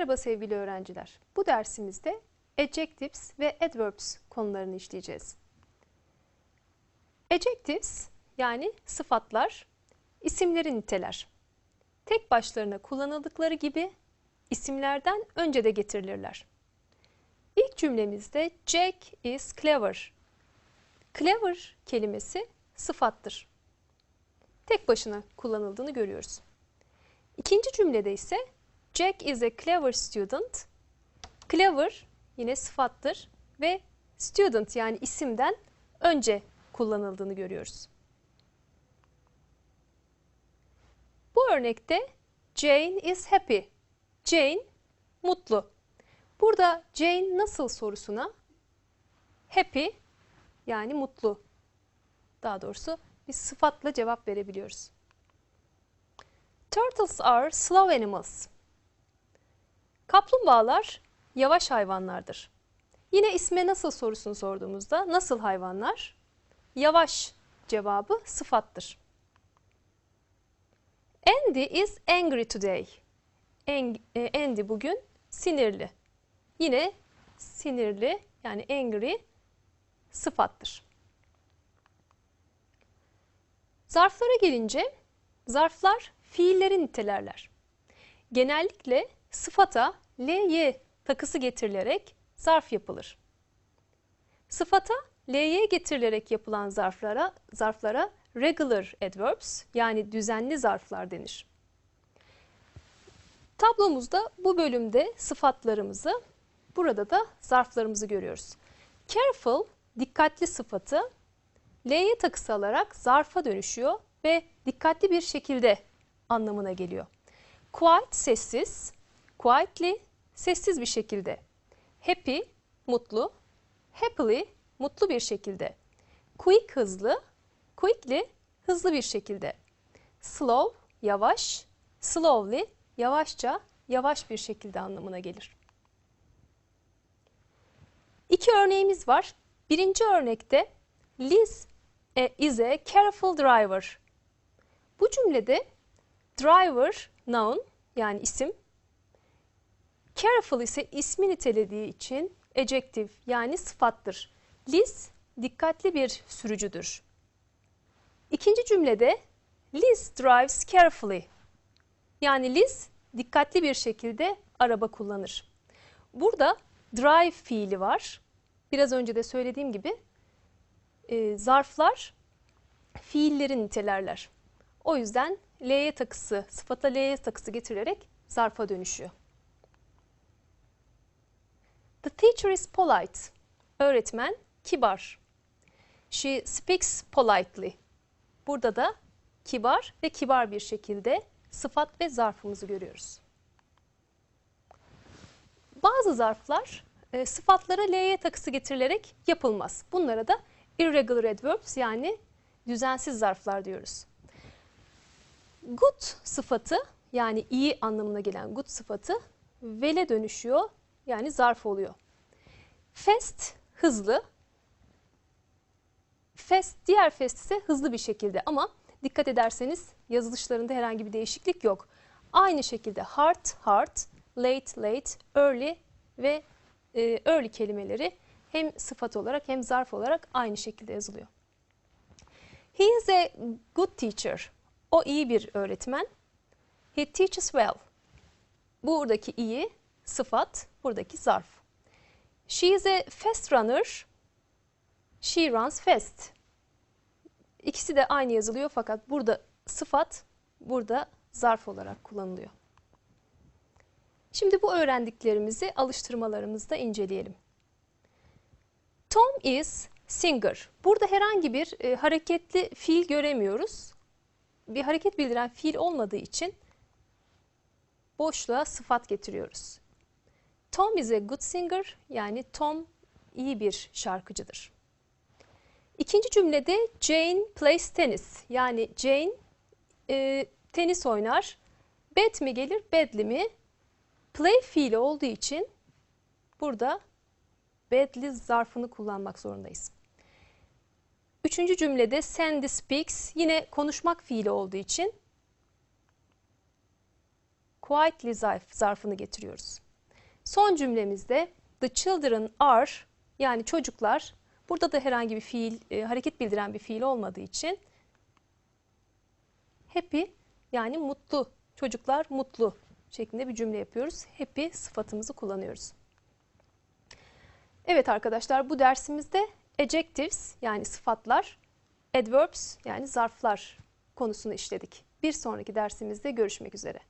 Merhaba sevgili öğrenciler. Bu dersimizde adjectives ve adverbs konularını işleyeceğiz. Adjectives yani sıfatlar isimleri niteler. Tek başlarına kullanıldıkları gibi isimlerden önce de getirilirler. İlk cümlemizde Jack is clever. Clever kelimesi sıfattır. Tek başına kullanıldığını görüyoruz. İkinci cümlede ise Jack is a clever student. Clever yine sıfattır ve student yani isimden önce kullanıldığını görüyoruz. Bu örnekte Jane is happy. Jane mutlu. Burada Jane nasıl sorusuna happy yani mutlu daha doğrusu bir sıfatla cevap verebiliyoruz. Turtles are slow animals. Kaplumbağalar yavaş hayvanlardır. Yine isme nasıl sorusunu sorduğumuzda nasıl hayvanlar? Yavaş cevabı sıfattır. Andy is angry today. E, Andy bugün sinirli. Yine sinirli yani angry sıfattır. Zarflara gelince zarflar fiilleri nitelerler. Genellikle sıfata ly takısı getirilerek zarf yapılır. Sıfata ly getirilerek yapılan zarflara zarflara regular adverbs yani düzenli zarflar denir. Tablomuzda bu bölümde sıfatlarımızı, burada da zarflarımızı görüyoruz. Careful, dikkatli sıfatı L'ye takısı alarak zarfa dönüşüyor ve dikkatli bir şekilde anlamına geliyor. Quiet sessiz, quietly sessiz bir şekilde. Happy mutlu, happily mutlu bir şekilde. Quick hızlı, quickly hızlı bir şekilde. Slow yavaş, slowly yavaşça, yavaş bir şekilde anlamına gelir. İki örneğimiz var. Birinci örnekte Liz e, is a careful driver. Bu cümlede driver noun yani isim, careful ise ismi nitelediği için adjective yani sıfattır. Liz dikkatli bir sürücüdür. İkinci cümlede Liz drives carefully. Yani Liz dikkatli bir şekilde araba kullanır. Burada drive fiili var. Biraz önce de söylediğim gibi e, zarflar fiilleri nitelerler. O yüzden L'ye takısı, sıfata L'ye takısı getirilerek zarfa dönüşüyor. The teacher is polite. Öğretmen kibar. She speaks politely. Burada da kibar ve kibar bir şekilde sıfat ve zarfımızı görüyoruz. Bazı zarflar e, sıfatlara L'ye takısı getirilerek yapılmaz. Bunlara da irregular adverbs yani düzensiz zarflar diyoruz. Good sıfatı yani iyi anlamına gelen good sıfatı vele dönüşüyor yani zarf oluyor. Fast hızlı. Fast diğer fast ise hızlı bir şekilde ama dikkat ederseniz yazılışlarında herhangi bir değişiklik yok. Aynı şekilde hard hard, late late, early ve e, early kelimeleri hem sıfat olarak hem zarf olarak aynı şekilde yazılıyor. He is a good teacher. O iyi bir öğretmen. He teaches well. Buradaki iyi sıfat, buradaki zarf. She is a fast runner. She runs fast. İkisi de aynı yazılıyor fakat burada sıfat, burada zarf olarak kullanılıyor. Şimdi bu öğrendiklerimizi alıştırmalarımızda inceleyelim. Tom is singer. Burada herhangi bir e, hareketli fiil göremiyoruz. Bir hareket bildiren fiil olmadığı için boşluğa sıfat getiriyoruz. Tom is a good singer yani Tom iyi bir şarkıcıdır. İkinci cümlede Jane plays tennis yani Jane e, tenis oynar. Bad mi gelir badly mi? Play fiili olduğu için burada badly zarfını kullanmak zorundayız. Üçüncü cümlede Sandy speaks yine konuşmak fiili olduğu için quietly zarf, zarfını getiriyoruz. Son cümlemizde the children are yani çocuklar burada da herhangi bir fiil, e, hareket bildiren bir fiil olmadığı için happy yani mutlu. Çocuklar mutlu şeklinde bir cümle yapıyoruz. Happy sıfatımızı kullanıyoruz. Evet arkadaşlar bu dersimizde adjectives yani sıfatlar, adverbs yani zarflar konusunu işledik. Bir sonraki dersimizde görüşmek üzere.